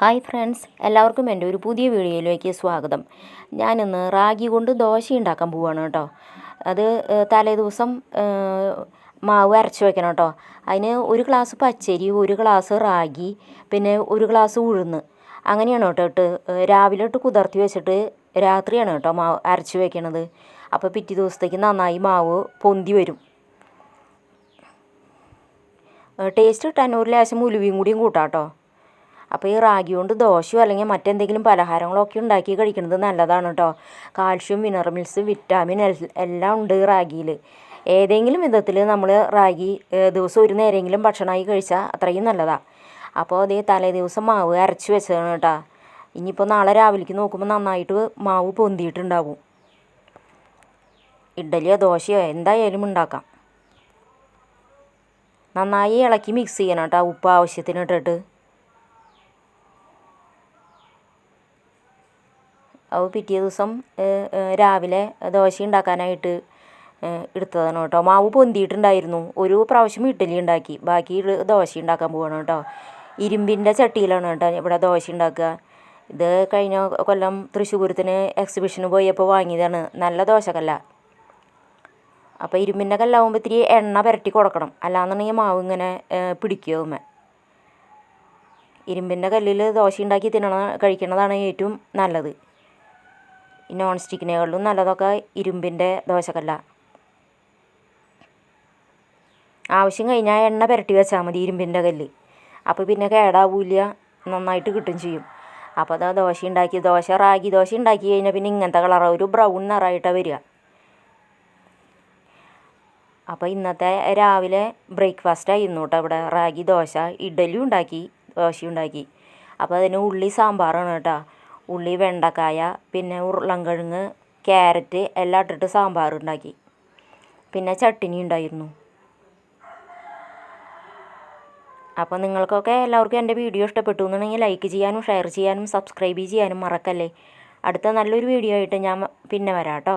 Hi friends എല്ലാവർക്കും എന്റെ ഒരു പുതിയ വീഡിയോയിലേക്ക് സ്വാഗതം. ഞാനിന്ന് റാഗി കൊണ്ട് ദോശ ഉണ്ടാക്കാൻ പോവാണ് കേട്ടോ. അത് തലേ ദിവസം മാവ് അരച്ച് വെക്കണം കേട്ടോ. അതിന് ഒരു ഗ്ലാസ് പച്ചരി ഒരു ഗ്ലാസ് റാഗി പിന്നെ ഒരു ഗ്ലാസ് ഉഴുന്ന്. അങ്ങനെയാണ് കേട്ടോ ഇട്ട് രാവിലെ ഇട്ട് കുതിർത്തി വെച്ചിട്ട് രാത്രിയാണ് കേട്ടോ മാവ് അരച്ച് വെക്കണത്. അപ്പോൾ പിറ്റേ ദിവസത്തേക്ക് നന്നായി മാവ് പൊന്തി വരും. ടേസ്റ്റ് കിട്ടാൻ ഒരു ലേശം ഉലുവയും കൂടിയും കൂട്ടാം കേട്ടോ. അപ്പോൾ ഈ റാഗി കൊണ്ട് ദോശയോ അല്ലെങ്കിൽ മറ്റെന്തെങ്കിലും പലഹാരങ്ങളൊക്കെ ഉണ്ടാക്കി കഴിക്കുന്നത് നല്ലതാണ് കേട്ടോ കാൽഷ്യം മിനറൽസ് വിറ്റാമിൻ എല്ലാം ഉണ്ട് റാഗിയിൽ ഏതെങ്കിലും വിധത്തിൽ നമ്മൾ റാഗി ദിവസം ഒരു നേരമെങ്കിലും ഭക്ഷണമായി കഴിച്ചാൽ അത്രയും നല്ലതാണ് അപ്പോൾ അതേ തലേ ദിവസം മാവ് അരച്ച് വെച്ചതാണ് കേട്ടോ ഇനിയിപ്പോൾ നാളെ രാവിലേക്ക് നോക്കുമ്പോൾ നന്നായിട്ട് മാവ് പൊന്തിയിട്ടുണ്ടാവും. ഇഡ്ഡലിയോ ദോശയോ എന്തായാലും ഉണ്ടാക്കാം. നന്നായി ഇളക്കി മിക്സ് ചെയ്യണം കേട്ടോ ഉപ്പ് ആവശ്യത്തിന് ഇട്ടിട്ട് അത് പിറ്റേ ദിവസം രാവിലെ ദോശ ഉണ്ടാക്കാനായിട്ട് എടുത്തതാണ് കേട്ടോ. മാവ് പൊന്തിയിട്ടുണ്ടായിരുന്നു. ഒരു പ്രാവശ്യം ഇഡ്ഡലി ഉണ്ടാക്കി. ബാക്കി ദോശ ഉണ്ടാക്കാൻ പോവാണ് കേട്ടോ. ഇരുമ്പിന്റെ ചട്ടിയിലാണ് കേട്ടോ ഇവിടെ ദോശ ഉണ്ടാക്കുക. ഇത് കഴിഞ്ഞ കൊല്ലം തൃശ്ശൂരത്തിന് എക്സിബിഷന് പോയപ്പോൾ വാങ്ങിയതാണ്. നല്ല ദോശക്കല്ല. അപ്പോൾ ഇരുമ്പിന്റെ കല്ലാവുമ്പോൾ ഇത്തിരി എണ്ണ പുരട്ടി കൊടുക്കണം. അല്ലാന്നുണ്ടെങ്കിൽ മാവ് ഇങ്ങനെ ഏഹ്, പിടിക്കുമേ ഇരുമ്പിന്റെ കല്ലിൽ ദോശ ഉണ്ടാക്കി തിന്നണ കഴിക്കണതാണ് ഏറ്റവും നല്ലത്. ഈ നോൺ സ്റ്റിക്കിനേക്കാളും നല്ലതൊക്കെ ഇരുമ്പിന്റെ ദോശക്കല്ല. ആവശ്യം കഴിഞ്ഞാൽ എണ്ണ പുരട്ടി വെച്ചാൽ മതി ഇരുമ്പിന്റെ കല്ല്. അപ്പോൾ പിന്നെ കേടാവില്ല നന്നായിട്ട് കിട്ടും ചെയ്യും. അപ്പോൾ അതാ ദോശ ഉണ്ടാക്കി ദോശ റാഗി ദോശ ഉണ്ടാക്കി കഴിഞ്ഞാൽ പിന്നെ ഇങ്ങനത്തെ കളറാണ് ഒരു ബ്രൗൺ നിറമായിട്ടാണ് വരിക. അപ്പോൾ ഇന്നത്തെ രാവിലെ ബ്രേക്ക്ഫാസ്റ്റ് ആയിരുന്നു കേട്ടോ ഇവിടെ. റാഗി ദോശ ഇഡലി ഉണ്ടാക്കി ദോശ ഉണ്ടാക്കി. അപ്പോൾ അതിന് ഉള്ളി സാമ്പാറാണ് കേട്ടോ. ഉള്ളി വെണ്ടക്കായ പിന്നെ ഉരുളൻകിഴങ്ങ് ക്യാരറ്റ് എല്ലാം ഇട്ടിട്ട് സാമ്പാർ ഉണ്ടാക്കി പിന്നെ ചട്ടിനി ഉണ്ടായിരുന്നു. അപ്പോൾ നിങ്ങൾക്കൊക്കെ എല്ലാവർക്കും എന്റെ വീഡിയോ ഇഷ്ടപ്പെട്ടു എന്നുണ്ടെങ്കിൽ ലൈക്ക് ചെയ്യാനും ഷെയർ ചെയ്യാനും സബ്സ്ക്രൈബ് ചെയ്യാനും മറക്കല്ലേ? അടുത്ത നല്ലൊരു വീഡിയോ ആയിട്ട് ഞാൻ പിന്നെ വരാം കേട്ടോ.